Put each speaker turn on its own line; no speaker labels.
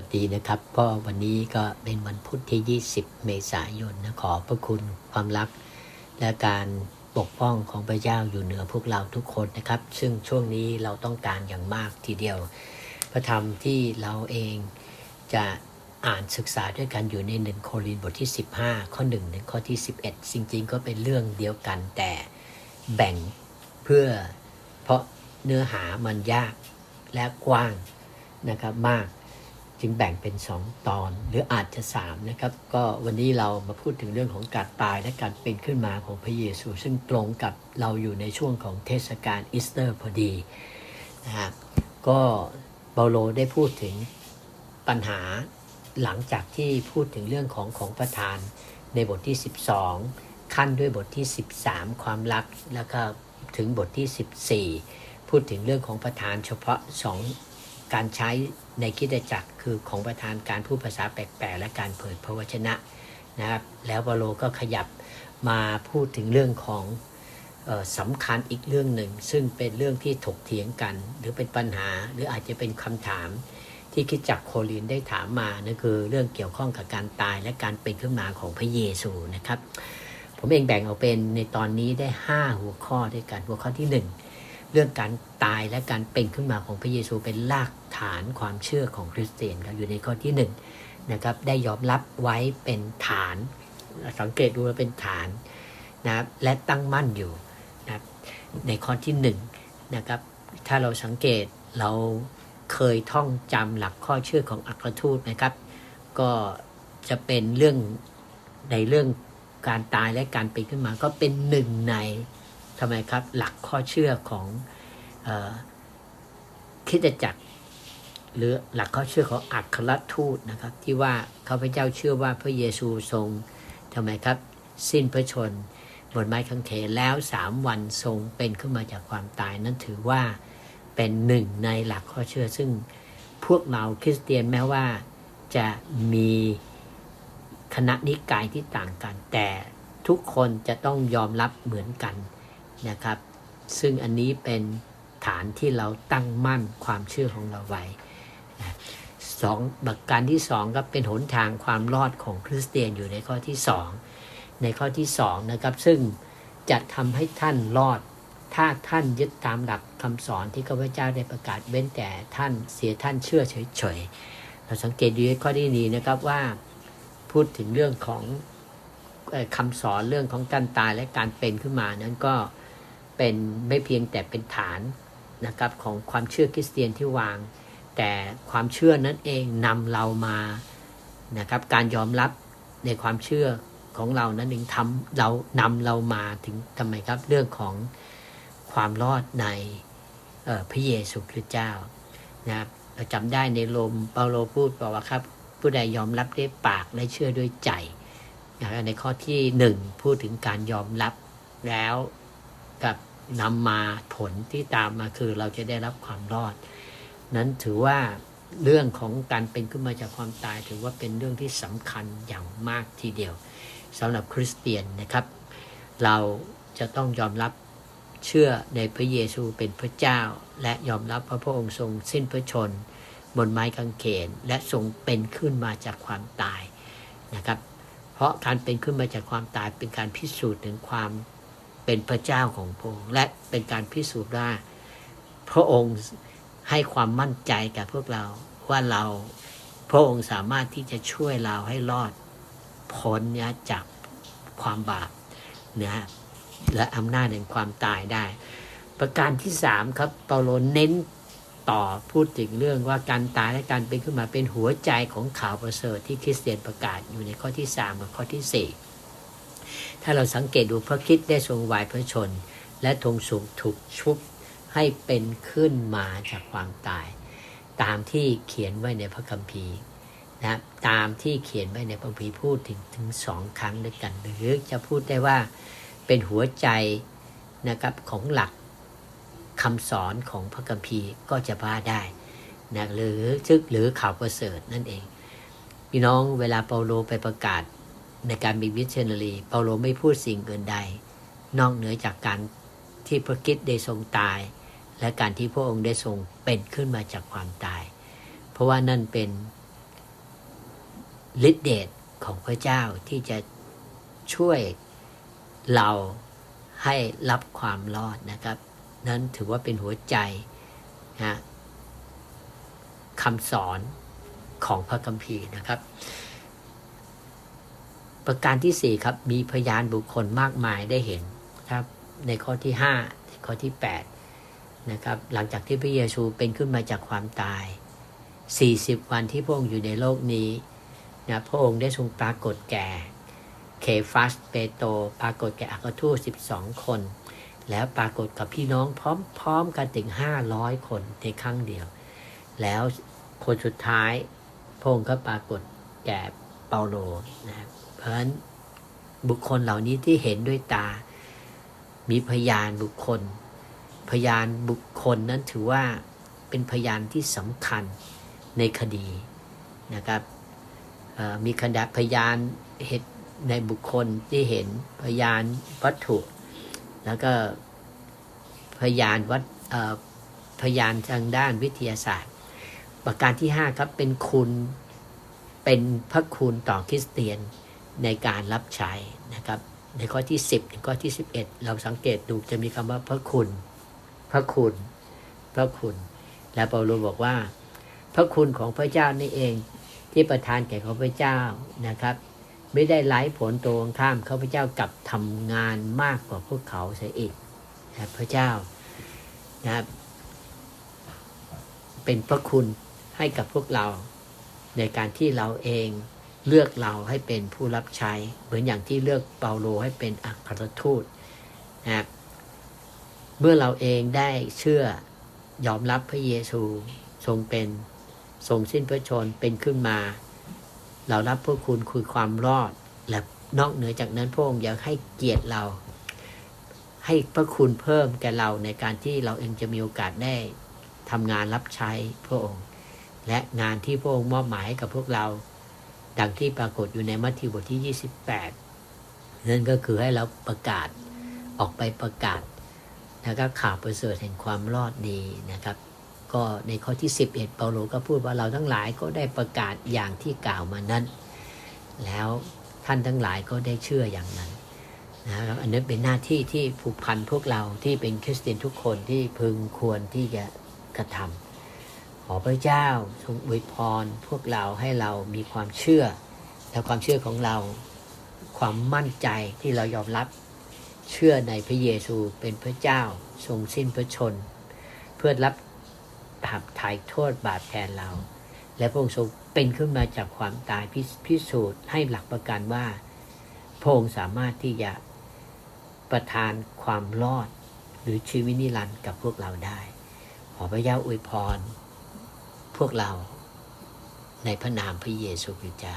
สวัสดีนะครับก็วันนี้ก็เป็นวันพุธที่ 20 เมษายนนะขอพระคุณความรัก และการปกป้องของพระเจ้าอยู่เหนือพวกเราทุกคนนะครับ ซึ่งช่วงนี้เราต้องการอย่างมากทีเดียว พระธรรมที่เราเองจะอ่านศึกษาด้วยกันอยู่ในหนึ่งโครินบทที่ 15 ข้อ1ถึงข้อที่ 11 จริงๆ ก็เป็นเรื่องเดียวกันแต่แบ่งเพื่อเพราะเนื้อหามันยากและกว้างนะครับมาก จึงแบ่งเป็น 2 ตอน หรืออาจจะ3นะครับก็วันนี้เรามาพูดถึงเรื่องของการตายและการเป็นขึ้นมาของพระเยซู ซึ่งตรงกับเราอยู่ในช่วงของเทศกาลอีสเตอร์พอดีนะครับก็เปาโลได้พูดถึงปัญหาหลังจากที่พูดถึงเรื่องของของประธานในบทที่ 12 ขั้นด้วยบทที่ 13 ความรักแล้วก็ถึงบทที่ 14 พูดถึงเรื่องของประธานเฉพาะ 2 การใช้ในคิดจักรคือของประธานการพูดภาษาแปลกๆ และการเผยพระวจนะนะครับ แล้วเปโลก็ขยับมาพูดถึงเรื่องของออสำคัญอีกเรื่องหนึ่ง ซึ่งเป็นเรื่องที่ถกเถียงกัน หรือเป็นปัญหาหรืออาจจะเป็นคำถามที่คิดจักโคลินได้ถามมานั่นคือเรื่องเกี่ยวข้องกับการตายและการเป็นขึ้นมาของพระเยซูนะครับ ผมเองแบ่งออกเป็นในตอนนี้ได้ 5 หัวข้อด้วยกันหัวข้อที่ 1 เรื่องการตายและการเป็นขึ้นมาของพระเยซูเป็นรากฐานความเชื่อของคริสเตียนครับอยู่ในข้อที่1นะครับได้ยอมรับไว้เป็นฐาน สังเกตดูว่าเป็นฐานนะครับและตั้งมั่นอยู่นะครับในข้อที่1นะครับถ้าเราสังเกตเราเคยท่องจำหลักข้อเชื่อของอัครทูตนะครับ ก็จะเป็นเรื่องในเรื่องการตายและการเป็นขึ้นมาก็เป็นหนึ่งใน ทำไมครับ หลักข้อเชื่อของอคิดจักร หรือหลักข้อเชื่อของอัครทูตนะครับ ที่ว่าข้าพเจ้าเชื่อว่าพระเยซูทรงทำไมครับ สิ้นพระชนบนไม้กางเขนแล้วสามวันทรงเป็นขึ้นมาจากความตายนั้นถือว่าเป็นหนึ่งในหลักข้อเชื่อ ซึ่งพวกเราคริสเตียนแม้ว่าจะมีคณะนิกายที่ต่างกัน แต่ทุกคนจะต้องยอมรับเหมือนกัน นะครับ ซึ่งอันนี้เป็นฐานที่เราตั้งมั่นความเชื่อของเราไว้สองบักการที่สองก็เป็นหนทางความรอดของคริสเตียนอยู่ในข้อที่สองในข้อที่สองนะครับ ซึ่งจะทำให้ท่านรอด ถ้าท่านยึดตามหลักคำสอนที่ข้าพเจ้าได้ประกาศเว้นแต่ท่านเสียท่านเชื่อเฉยๆเราสังเกตดูในข้อที่นี้นะครับว่าพูดถึงเรื่องของคำสอนเรื่องของการตายและการเป็นขึ้นมานั้นก็ เป็นไม่เพียงแต่เป็นฐานนะครับของความเชื่อคริสเตียนที่วาง แต่ความเชื่อนั้นเองนำเรามานะครับการยอมรับในความเชื่อของเรานั้นเองทำเรานำเรามาถึงทำไมครับเรื่องของความรอดในพระเยซูคริสต์เจ้านะครับเราจำได้ในโรมเปาโลพูดบอกว่าครับ ผู้ใดยอมรับด้วยปากและเชื่อด้วยใจนะในข้อที่หนึ่งพูดถึงการยอมรับแล้วกับ นำมาผลที่ตามมาคือเราจะได้รับความรอด นั้นถือว่าเรื่องของการเป็นขึ้นมาจากความตาย ถือว่าเป็นเรื่องที่สำคัญอย่างมากทีเดียวสำหรับคริสเตียนนะครับ เราจะต้องยอมรับเชื่อในพระเยซูเป็นพระเจ้า และยอมรับพระพระองค์ทรงสิ้นพระชน บนไม้กางเขนและทรงเป็นขึ้นมาจากความตายนะครับ เพราะการเป็นขึ้นมาจากความตายเป็นการพิสูจน์ถึงความ เป็นพระเจ้าของพระองค์และเป็นการพิสูจน์ว่าพระองค์ให้ความมั่นใจกับพวกเราว่าเราพระองค์สามารถที่จะช่วยเราให้รอดพ้นเนี่ยจากความบาปนะและอำนาจแห่งความตายได้ ประการที่สามครับเปาโลเน้นต่อพูดถึงเรื่องว่าการตายและการเป็นขึ้นมาเป็นหัวใจของข่าวประเสริฐที่คริสเตียนประกาศอยู่ในข้อที่สามกับข้อที่สี่ ถ้าเราสังเกตดูพระคิดได้ทรงวายพระชน และทรงสูงถูกชุบให้เป็นขึ้นมาจากความตาย ตามที่เขียนไว้ในพระคัมภีร์นะตามที่เขียนไว้ในพระคัมภีร์พูดถึงถึงสองครั้งด้วยกัน หรือจะพูดได้ว่าเป็นหัวใจนะครับของหลักคำสอนของพระคัมภีร์ก็จะว่าได้นะหรือทึกหรือข่าวประเสริฐนั่นเอง พี่น้องเวลาเปาโลไปประกาศ ในการมีวิชเนรีเปาโลไม่พูดสิ่งอื่นใด นอกเหนือจากการที่พระคิดได้ทรงตาย และการที่พระองค์ได้ทรงเป็นขึ้นมาจากความตาย เพราะว่านั่นเป็นฤทธิเดชของพระเจ้าที่จะช่วยเราให้รับความรอดนะครับ นั้นถือว่าเป็นหัวใจนะคำสอนของพระคัมภีร์นะครับ ประการที่สี่ครับ มีพยานบุคคลมากมายได้เห็นครับ ในข้อที่ห้าข้อที่แปดนะครับ หลังจากที่พระเยซูเป็นขึ้นมาจากความตาย 40 วันที่พระองค์อยู่ในโลกนี้นะพระองค์ได้ทรงปรากฏแก่ เคฟัสเปโตรปรากฏแก่อัครทูต12 คน แล้วปรากฏกับพี่น้องพร้อมๆกันถึง 500 คนในครั้งเดียว แล้วคนสุดท้ายพระองค์ก็ปรากฏแก่ เปาโลนะครับเพราะฉะนั้นบุคคลเหล่านี้ที่เห็นด้วยตา มีพยานบุคคล พยานบุคคลนั้นถือว่าเป็นพยานที่สำคัญในคดีนะครับมีคณะพยานเหตุในบุคคลที่เห็นพยานวัตถุ แล้วก็พยานวัดเอ่อพยานทางด้านวิทยาศาสตร์ ประการที่ 5 ครับเป็นคุณ เป็นพระคุณต่อคริสเตียนในการรับใช้นะครับ ในข้อที่ 10 ถึงข้อที่ 11 เราสังเกตดูจะมีคำว่าพระคุณ พระคุณ พระคุณ และเปาโลบอกว่า พระคุณของพระเจ้านี่เองที่ประทานแก่ข้าพเจ้านะครับ ไม่ได้ไร้ผลตรงข้ามข้าพเจ้ากลับทำงานมากกว่าพวกเขาเสียอีกนะพระเจ้านะครับเป็นพระคุณให้กับพวกเรา ในการที่เราเองเลือกเราให้เป็นผู้รับใช้ เหมือนอย่างที่เลือกเปาโลให้เป็นอัครทูตนะครับเมื่อเราเองได้เชื่อยอมรับพระเยซูทรงเป็นทรงสิ้นพระชนเป็นขึ้นมา เรารับพระคุณคือความรอด และนอกเหนือจากนั้นพระองค์ยังให้เกียรติเรา ให้พระคุณเพิ่มแก่เราในการที่เราเองจะมีโอกาสได้ทำงานรับใช้พระองค์ และงานที่พระองค์มอบหมายให้กับพวกเรา ดังที่ปรากฏอยู่ในมัทธิวบทที่ 28 นั่นก็คือให้เราประกาศออกไปประกาศนะครับข่าวประเสริฐแห่งความรอดดีนะครับ ก็ในข้อที่ 11 เปาโลก็พูดว่าเราทั้งหลายก็ได้ประกาศอย่างที่กล่าวมานั้น แล้วท่านทั้งหลายก็ได้เชื่ออย่างนั้นนะครับอันนี้เป็นหน้าที่ที่ผูกพันพวกเราที่เป็นคริสเตียนทุกคนที่พึงควรที่จะกระทำ อพระเจ้าทรงอวยพรพวกเราให้เรามีความเชื่อ และความเชื่อของเรา ความมั่นใจที่เรายอมรับเชื่อในพระเยซูเป็นพระเจ้าทรงสิ้นพระชน เพื่อรับบาปถ่โทษบาปแทนเรา และพระองค์ทรงเป็นขึ้นมาจากความตายพิพิสูจน์ให้หลักประกันว่าพระองค์สามารถที่จะประทานความรอดหรือชีวิตนิรันดร์กับพวกเราได้ ขอพระเจ้าอวยพร พวกเราในพระนามพระเยซูคริสต์เจ้า